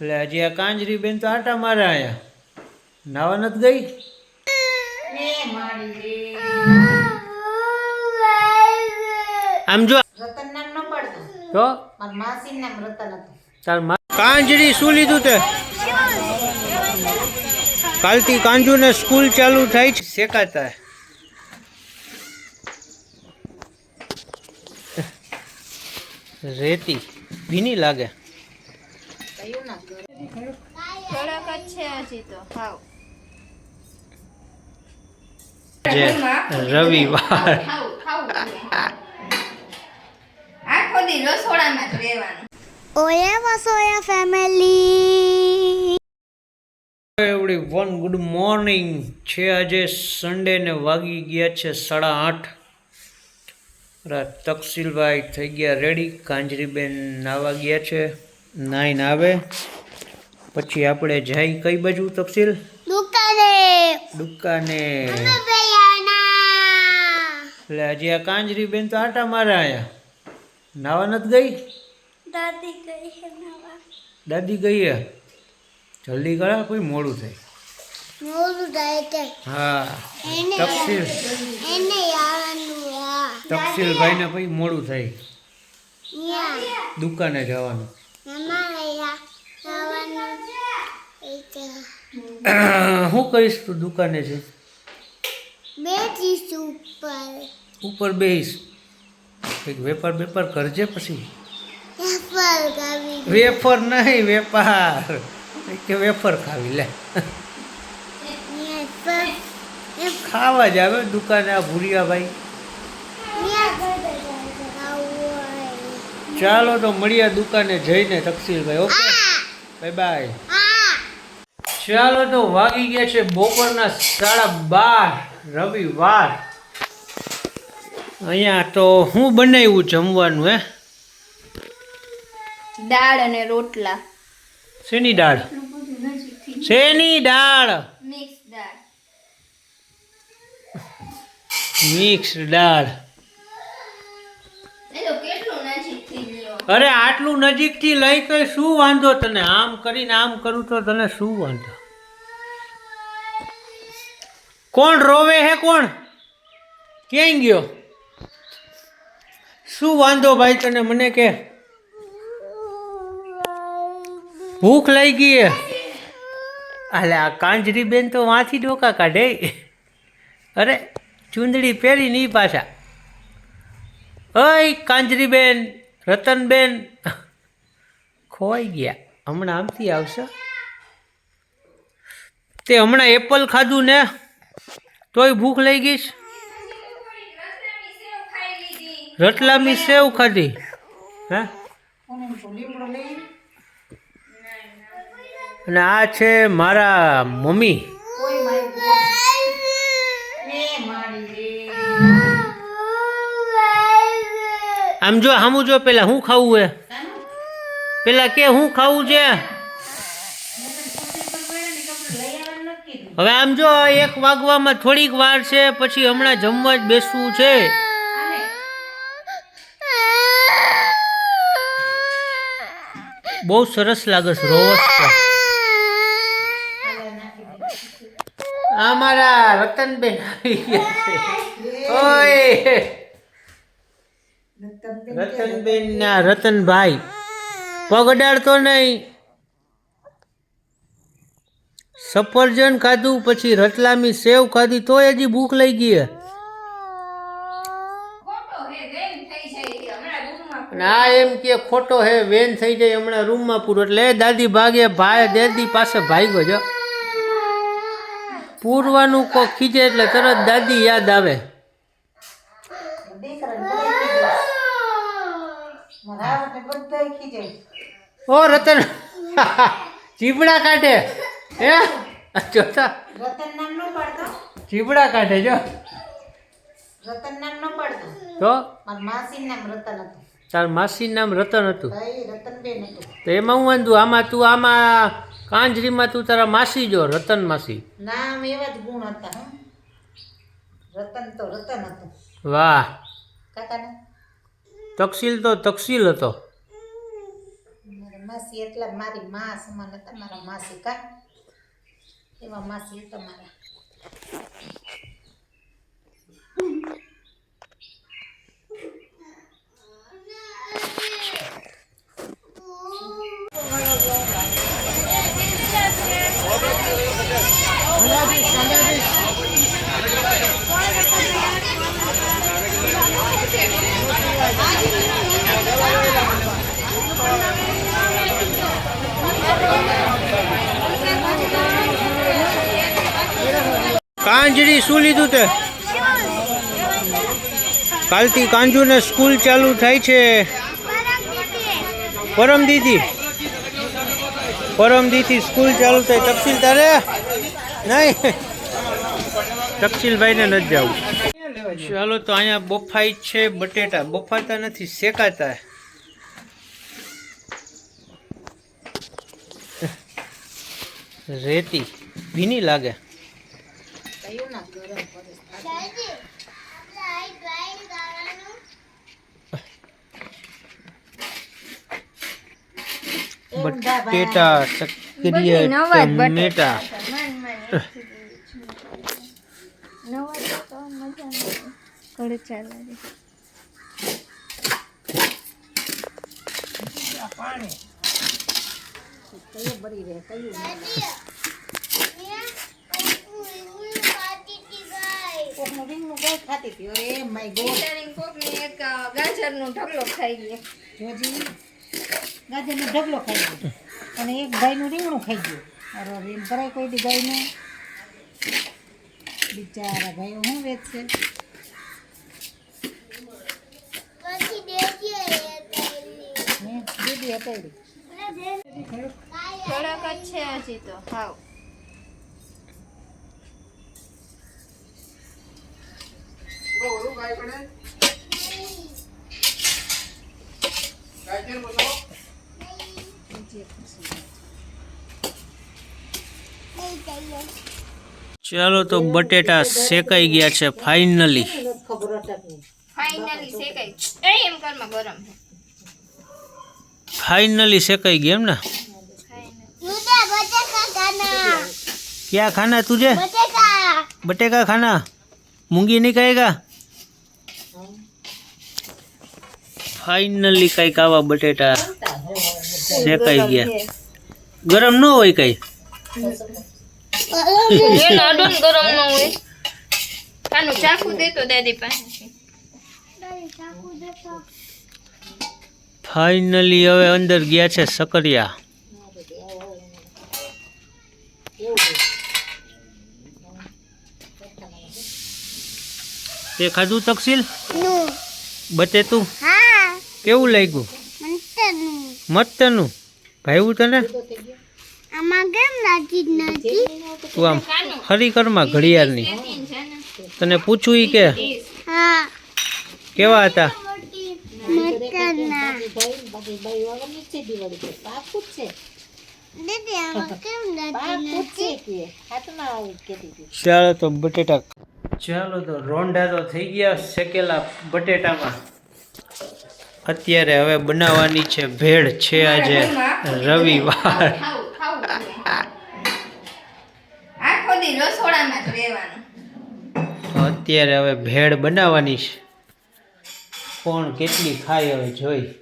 એટલે હજી આ કાંજરી બેન તો આટા મારા આયા. નાવા નથી ગઈ? આમ જો. રતન નામ ન પડતું. તો? મારા માસી નામ રતન હતું. તાર મા કાંજરી શું લીધું તે? કાલથી કાંજુને સ્કૂલ ચાલુ થાય છે. શેકાતા. રેતી. ભીની લાગે. કયું જ છે હજી તો. હાવ રવિવાર. આખો દી રસોડામાં જ રહેવાનું. ઓયા વસોયા ફેમિલી એવડી વન ગુડ મોર્નિંગ છે આજે સન્ડે ને વાગી ગયા છે સાડા આઠ. તકસીલભાઈ થઈ ગયા રેડી કાંજરીબેન નાવા ગયા છે. નાઈને આવે. પછી આપણે જઈ કઈ બાજુ તફસીલ? દુકાને. દુકાને. એટલે હજી આ કાંજરી બેન તો આટા મારા આયા. નાવા નથી ગઈ? દાદી ગઈ દાદી ગઈ હે? જલ્દી કરા કોઈ મોડું થાય. હા તફસીલ. હા તકસીલભાઈને પછી મોડું થાય. દુકાને જવાનું. શું કહીશ તું દુકાને છે બેસીશ ઉપર. ઉપર બેહીશ. કંઈક વેપાર વેપાર કરજે પછી. વેફર નહીં વેપાર. કે વેફર ખાવી લે. ખાવા જ આવે દુકાને આ ભૂરિયાભાઈ. ન્યા ખાવું ચાલો તો મળીએ દુકાને જઈને તકસીલભાઈ ઓકે? બાય બાય ચાલો તો વાગી ગયા છે બપોરના સાડા બાર રવિવાર. અહીંયા તો હું બનાવ્યું જમવાનું હે? દાળ અને રોટલા. શેની દાળ? શેની દાળ? મિક્સ દાળ. મિક્સ દાળ એ તો કેટલું નજીક થઈ ગયો અરે આટલું નજીકથી લઈ તો શું વાંધો તને? આમ કરીને આમ કરું તો તને શું વાંધો? કોણ રોવે હે કોણ? ક્યાંય ગયો? શું વાંધો ભાઈ તને? મને કે. ભૂખ લઈ ગઈ અલે, આ કાંજરી બેન તો વાંથી ડોકા કાઢે. અરે, ચૂંદડી પહેરી નહીં પાછા. અય કાંજરી બેન રતન બેન ખોવાઈ ગયા. હમણાં આમથી આવશે? તે હમણાં એપલ ખાધું ને, તોય ભૂખ લઈ ગઈશ? રતલામી સેવ ખાધી. હે? અને આ છે મારા મમ્મી કોઈ મારી એ માડી રે આમ જો સામું જો, પેલા શું ખાવું હે? પેલા કે શું ખાવું છે? હવે આમ જો, એક વાગવામાં થોડીક વાર છે, પછી હમણાં જમવા જ બેસવું છે. બહુ સરસ લાગે છે રોવસ અમારા રતનબેન આવી ગયા છે. ઓય. રતનબેન ના રતનભાઈ. પગ અડાડતો નહીં. સફરજન ખાધું પછી રતલામી સેવ ખાધી તોય હજી ભૂખ લઈ ગઈ ના એમ કે ખોટો હે વેન થઈ જાય હમણાં રૂમમાં પૂરો. એટલે એ દાદી ભાગે ભાઈ દેદી પાસે ભાગ્યો જો પૂરવાનું કો ખીજે એટલે તરત દાદી યાદ આવે. ઓ રતન. ચીપડા કાઢે. હે? જોતા રતન નામ ન પડતો. ચીપડા કાઢે જો. રતન નામ ન પડતું. તો? માર માસી નામ રતન હતું. તાર માસી નામ રતન હતું. તો એમાં હું વાંધું? આમાં તું આમાં કાંજરીમાં તું તારા માસી જો રતન માસી. નામ એવા જ ગુણ હતા રતન તો રતન હતું. વાહ. કાકાને? તકસીલ તો તકસીલ હતો. માસી એટલે મારી મા સમાન હતા મારા માસી કા? એવા માસી હતા મારા. કાંજરી શું લીધું તે? કાલથી કાંજુને સ્કૂલ ચાલુ થાય છે. પરમ દીદી. પરમ દીદી સ્કૂલ ચાલુ થાય. તપસીલ તારે? નહીં. તપસીલભાઈને નથી જવું ચાલો તો અહીંયા બફાઈ છે બટેટા. બફાતા નથી, શેકાતા. રેતી. ભીની લાગે કયું ના ગરમ પડે દાદી આપણે આ ડ્રાઈંગ કરવાનું ઊંધા ભાઈ. બટેટા સક્રિય નવા ટમેટા મન મન નવા તો મજા નહીં ઘરે ચાલે આ પાણી. કયું ભરી રહે કયું ના રહે. કોકનું રીંગણું ગોળ ખાતી હતી અરે માય ગોડ કોકને એક ગાજરનો ઢગલો ખાઈ ગયો. જોજી ગાજરનો ઢગલો ખાઈ ગયો. અને એક ગાયનું રીંગણું ખાઈ ગયું. અરે રીંગ એમ કરાય કોઈ દી ગાયને. બિચારા ભાઈ શું વેચશે? હે દીદી હટાડી કડક જ છે હજી તો હાવ. ચાલો તો બટેટા શેકાઈ ગયા છે ફાઇનલી ખબર અટકની ફાઇનલી શેકાઈ એ એમ કરમાં ગરમ છે ફાઇનલી શેકાઈ ગયા એમ ને क्या खाना है तुझे बटेका खाना मूंगी नहीं खाएगा ફાઇનલી કંઈક આવા બટેટા શેકાઈ ગયા. ગરમ ન હોય કઈ? ગરમ ન હોય. કાનું ચાકુ દે દાદી પાસે. ફાઇનલી હવે અંદર ગયા છે સકરિયા. તે ખાધું તકસીલ? બટેતું હા. કેવું લાગ્યું? મસ્તનું. ભાઈવું તને? તું આમ હરિકરમાં ઘડિયાળની. તને પૂછ્યું ઈ કે? કેવા હતી? ચાલો તો બટેટા ચાલો તો રોંડા તો થઈ ગયા શેકેલા બટેટામાં. અત્યારે હવે બનાવવાની છે ભેળ છે આજે રવિવાર. અત્યારે હવે ભેળ બનાવવાની છે. કોણ કેટલી ખાય હવે જોઈ.